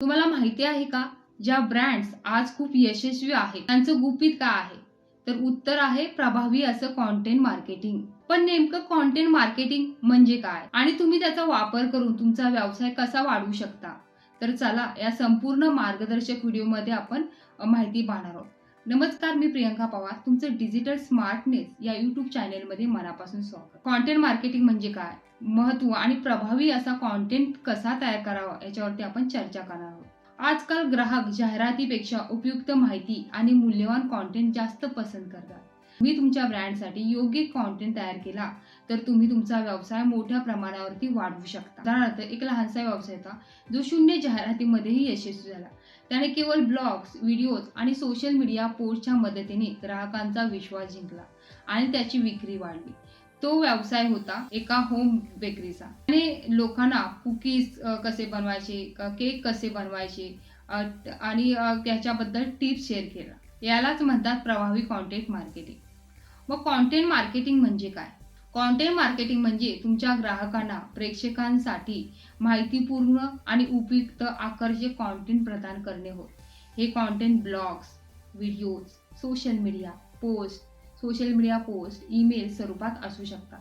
तुम्हाला माहिती आहे का? ज्या ब्रँड्स आज खूप यशस्वी आहेत त्यांचं गुपित काय आहे? तर उत्तर आहे प्रभावी असं कॉन्टेंट मार्केटिंग पण नेमकं कॉन्टेंट मार्केटिंग म्हणजे काय? आणि तुम्ही त्याचा वापर करून तुमचा व्यवसाय कसा वाढवू शकता? तर चला या संपूर्ण मार्गदर्शक व्हिडिओमध्ये आपण माहिती पाहणार आहोत. नमस्कार मी प्रियंका पवार. तुमचं डिजिटल स्मार्टनेस या युट्यूब चॅनेलमध्ये मनापासून स्वागत. कॉन्टेंट मार्केटिंग म्हणजे काय? महत्त्व आणि प्रभावी असा कॉन्टेंट कसा तयार करावा? याच्यावरती आपण चर्चा करणार आहोत. आजकाल ग्राहक जाहिरातीपेक्षा उपयुक्त माहिती आणि मूल्यवान कॉन्टेंट जास्त पसंत करतात. मी तुमच्या ब्रँडसाठी योग्य कॉन्टेंट तयार केला तर तुम्ही तुमचा व्यवसाय मोठ्या प्रमाणावरती वाढवू शकता. उदाहरणार्थ एक लहानसा व्यवसाय होता जो शून्य जाहिरातीमध्येही यशस्वी झाला. त्याने केवळ ब्लॉग्स व्हिडिओज आणि सोशल मीडिया पोस्टच्या मदतीने ग्राहकांचा विश्वास जिंकला आणि त्याची विक्री वाढली. तो व्यवसाय होता एका होम बेकरीचा आणि लोकांना कुकीज कसे बनवायचे केक कसे बनवायचे आणि त्याच्याबद्दल टिप्स शेअर केला यालाच म्हणतात प्रभावी कॉन्टेंट मार्केटिंग मग कॉन्टेंट मार्केटिंग म्हणजे काय? कॉन्टेंट मार्केटिंग म्हणजे तुमच्या ग्राहकांना प्रेक्षकांसाठी माहितीपूर्ण आणि उपयुक्त आकर्षक कॉन्टेंट प्रदान करणे होत हे content blogs videos social media post social media post email स्वरूपात असू शकतात.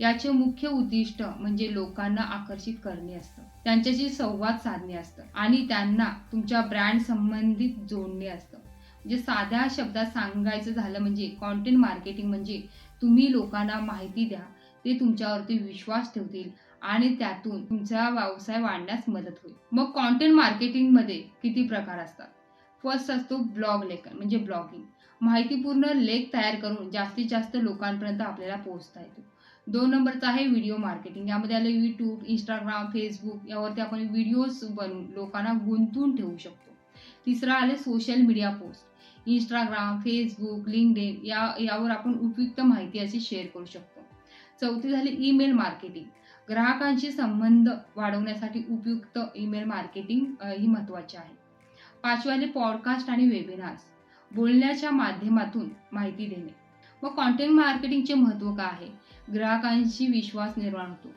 याचे मुख्य उद्दिष्ट म्हणजे लोकांना आकर्षित करणे असतं. त्यांच्याशी संवाद साधणे असतं आणि त्यांना तुमच्या ब्रँड संबंधित जोडणे असतं. म्हणजे साध्या शब्दात सांगायचं झालं म्हणजे कॉन्टेंट मार्केटिंग म्हणजे तुम्ही लोकांना माहिती द्या. ते तुमच्यावरती विश्वास ठेवतील आणि त्यातून तुमचा व्यवसाय वाढण्यास मदत होईल. मग कॉन्टेंट मार्केटिंगमध्ये किती प्रकार असतात? फर्स्ट असतो ब्लॉग लेखन म्हणजे ब्लॉगिंग माहितीपूर्ण लेख तयार करून जास्तीत जास्त लोकांपर्यंत आपल्याला पोहोचता येतो. दोन नंबरचा आहे व्हिडिओ मार्केटिंग यामध्ये आलं यूट्यूब इंस्टाग्राम फेसबुक यावरती आपण व्हिडिओज बनवून लोकांना गुंतून ठेवू शकतो. तिसरं आलं social media post Instagram Facebook LinkedIn या यावर आपण उपयुक्त माहिती अशी शेअर करू शकतो. चौथी झाली ईमेल मार्केटिंग ग्राहकांशी संबंध वाढवण्यासाठी उपयुक्त ईमेल मार्केटिंग ही महत्त्वाची आहे. पाचवाले आले पॉडकास्ट आणि वेबिनार्स बोलण्याच्या माध्यमातून माहिती देणे. मग कॉन्टेंट मार्केटिंगचे महत्त्व काय आहे? ग्राहकांशी विश्वास निर्माण होतो.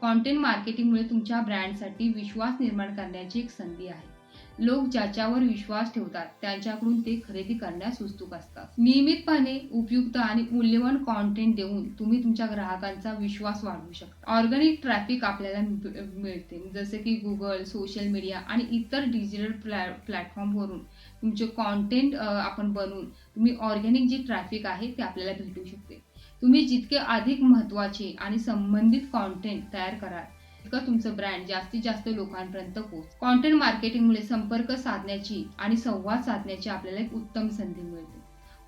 कॉन्टेंट मार्केटिंगमुळे तुमच्या ब्रँडसाठी विश्वास निर्माण करण्याची एक संधी आहे. लोक ज्याच्यावर विश्वास ठेवतात त्यांच्याकडून ते खरेदी करण्यास उत्सुक असतात. नियमितपणे उपयुक्त आणि मूल्यवान कॉन्टेंट देऊन तुम्ही तुमच्या ग्राहकांचा विश्वास वाढवू शकता. ऑर्गॅनिक ट्रॅफिक आपल्याला मिळते. जसे की गुगल सोशल मीडिया आणि इतर डिजिटल प्लॅ प्लॅटफॉर्मवरून तुमचे कॉन्टेंट आपण बनवून तुम्ही ऑर्गॅनिक जे ट्रॅफिक आहे ते आपल्याला भेटू शकते. तुम्ही जितके अधिक महत्त्वाचे आणि संबंधित कॉन्टेंट तयार कराल तितकं तुमचं ब्रँड जास्तीत जास्त लोकांपर्यंत पोहोच कॉन्टेंट मार्केटिंगमुळे संपर्क साधण्याची आणि संवाद साधण्याची आपल्याला एक उत्तम संधी मिळते.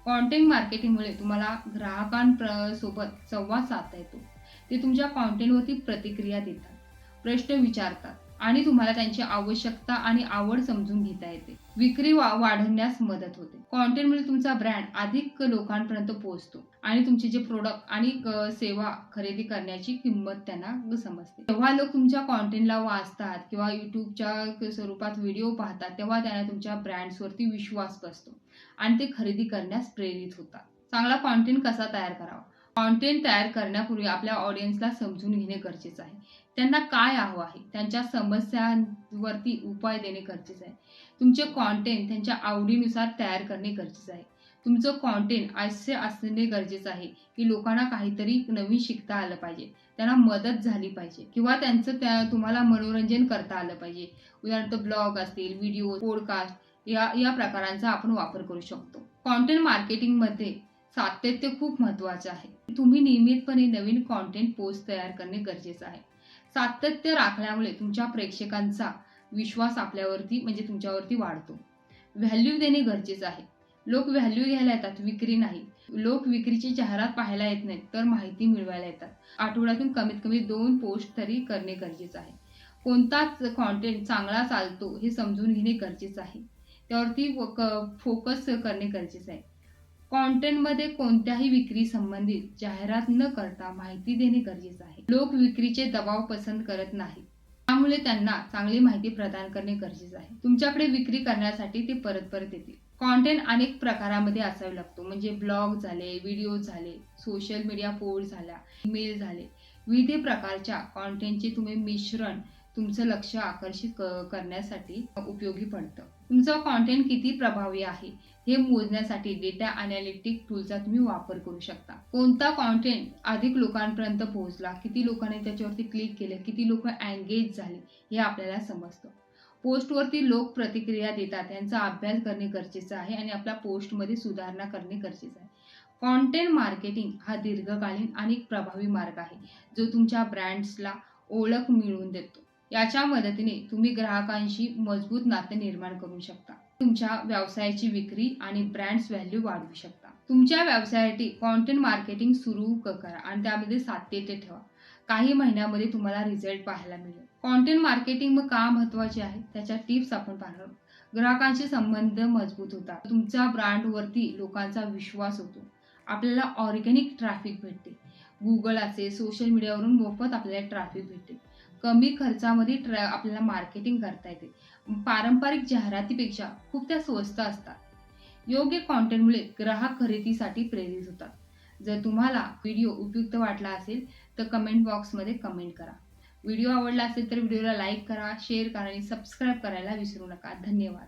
कॉन्टेंट मार्केटिंगमुळे तुम्हाला ग्राहकांसोबत संवाद साधता येतो. ते तुमच्या कॉन्टेंटवरती प्रतिक्रिया देतात. प्रश्न विचारतात. आणि तुम्हाला त्यांची आवश्यकता आणि आवड समजून घेता येते. विक्री वा- वाढवण्यास मदत होते. कॉन्टेंटमुळे म्हणजे तुमचा ब्रँड अधिक लोकांपर्यंत पोहोचतो आणि तुमचे जे प्रोडक्ट आणि सेवा खरेदी करण्याची किंमत त्यांना समजते. जेव्हा लोक तुमच्या कॉन्टेंटला वाचतात किंवा युट्यूबच्या स्वरूपात व्हिडिओ पाहतात तेव्हा त्यांना तुमच्या ब्रँड्सवरती विश्वास बसतो आणि ते खरेदी करण्यास प्रेरित होतात. चांगला कॉन्टेंट कसा तयार करावा? कॉन्टेंट तयार करण्यापूर्वी आपल्या ऑडियन्सला समजून घेणे गरजेचं आहे. त्यांना काय हवं आहे? त्यांच्या समस्यांवरती उपाय देणे गरजेचं आहे. तुमचे कॉन्टेंट त्यांच्या आवडीनुसार तयार करणे गरजेचं आहे. तुमचं कॉन्टेंट असे असणे गरजेचं आहे की लोकांना काहीतरी नवीन शिकता आलं पाहिजे. त्यांना मदत झाली पाहिजे किंवा त्यांचं त्या तुम्हाला मनोरंजन करता आलं पाहिजे. उदाहरणार्थ ब्लॉग असतील व्हिडिओ पॉडकास्ट या या प्रकारांचा आपण वापर करू शकतो. कॉन्टेंट मार्केटिंगमध्ये सातत्य खूप महत्त्वाचं आहे. तुम्ही नियमितपणे नवीन कॉन्टेंट पोस्ट तयार करणे गरजेचं आहे. सातत्य राखल्यामुळे तुमच्या प्रेक्षकांचा विश्वास आपल्यावरती म्हणजे तुमच्यावरती वाढतो. व्हॅल्यू देणे गरजेचं आहे. लोक व्हॅल्यू घ्यायला येतात विक्री नाही. लोक विक्रीची जाहिरात पाहायला येत नाहीत तर माहिती मिळवायला येतात. आठवड्यातून कमीत कमी दोन पोस्ट तरी करणे गरजेचं आहे. कोणताच कॉन्टेंट चांगला चालतो हे समजून घेणे गरजेचं आहे. त्यावरती फोकस करणे गरजेचं आहे. कॉन्टेंटमध्ये कोणत्याही विक्री संबंधित जाहिरात न करता माहिती देणे गरजेचे आहे. लोक विक्रीचे दबाव पसंत करत नाही त्यामुळे त्यांना चांगली माहिती प्रदान करणे गरजेचे आहे. तुमच्याकडे विक्री करण्यासाठी ते परत परत येतील. कॉन्टेंट अनेक प्रकारामध्ये असावे लागतो. म्हणजे ब्लॉग झाले व्हिडिओ झाले सोशल मीडिया पोस्ट झाल्या ईमेल झाले. विविध प्रकारच्या कॉन्टेंटचे तुम्ही मिश्रण तुमचं लक्ष आकर्षित क- करण्यासाठी उपयोगी पडतं. तुमचं कॉन्टेंट किती प्रभावी आहे हे मोजण्यासाठी डेटा अनालिटिक टूलचा तुम्ही वापर करू शकता. कोणता कॉन्टेंट अधिक लोकांपर्यंत पोहोचला किती लोकांनी त्याच्यावरती क्लिक केलं किती लोक एंगेज झाले हे आपल्याला समजतं. पोस्टवरती लोक प्रतिक्रिया देतात त्यांचा अभ्यास करणे गरजेचं आहे आणि आपल्या पोस्टमध्ये सुधारणा करणे गरजेचं आहे. कॉन्टेंट मार्केटिंग हा दीर्घकालीन आणि प्रभावी मार्ग आहे जो तुमच्या ब्रँड्सला ओळख मिळवून देतो. याच्या मदतीने तुम्ही ग्राहकांशी मजबूत नाते निर्माण करू शकता. तुमच्या व्यवसायाची विक्री आणि ब्रँड्स व्हॅल्यू वाढवू शकता. तुमच्या व्यवसायासाठी कॉन्टेंट मार्केटिंग सुरू करा आणि त्यामध्ये सातत्य ठेवा. काही महिन्यामध्ये तुम्हाला रिझल्ट पाहायला मिळेल. कॉन्टेंट मार्केटिंग मग का महत्त्वाचे आहे? त्याच्या टिप्स आपण पाहणार ग्राहकांशी ग्राहकांचे संबंध मजबूत होतात. तुमच्या ब्रँडवरती लोकांचा विश्वास होतो. आपल्याला ऑर्गॅनिक ट्रॅफिक भेटते. गुगल असेल सोशल मीडियावरून मोफत आपल्याला ट्रॅफिक भेटते. कमी खर्चामध्ये ट्रॅ आपल्याला मार्केटिंग करता येते. पारंपरिक जाहिरातीपेक्षा खूप त्या स्वस्त असतात. योग्य कॉन्टेंटमुळे ग्राहक खरेदीसाठी प्रेरित होतात. जर तुम्हाला व्हिडिओ उपयुक्त वाटला असेल तर कमेंट बॉक्समध्ये कमेंट करा. व्हिडिओ आवडला असेल तर व्हिडिओला लाईक करा शेअर करा आणि सबस्क्राईब करायला विसरू नका. धन्यवाद.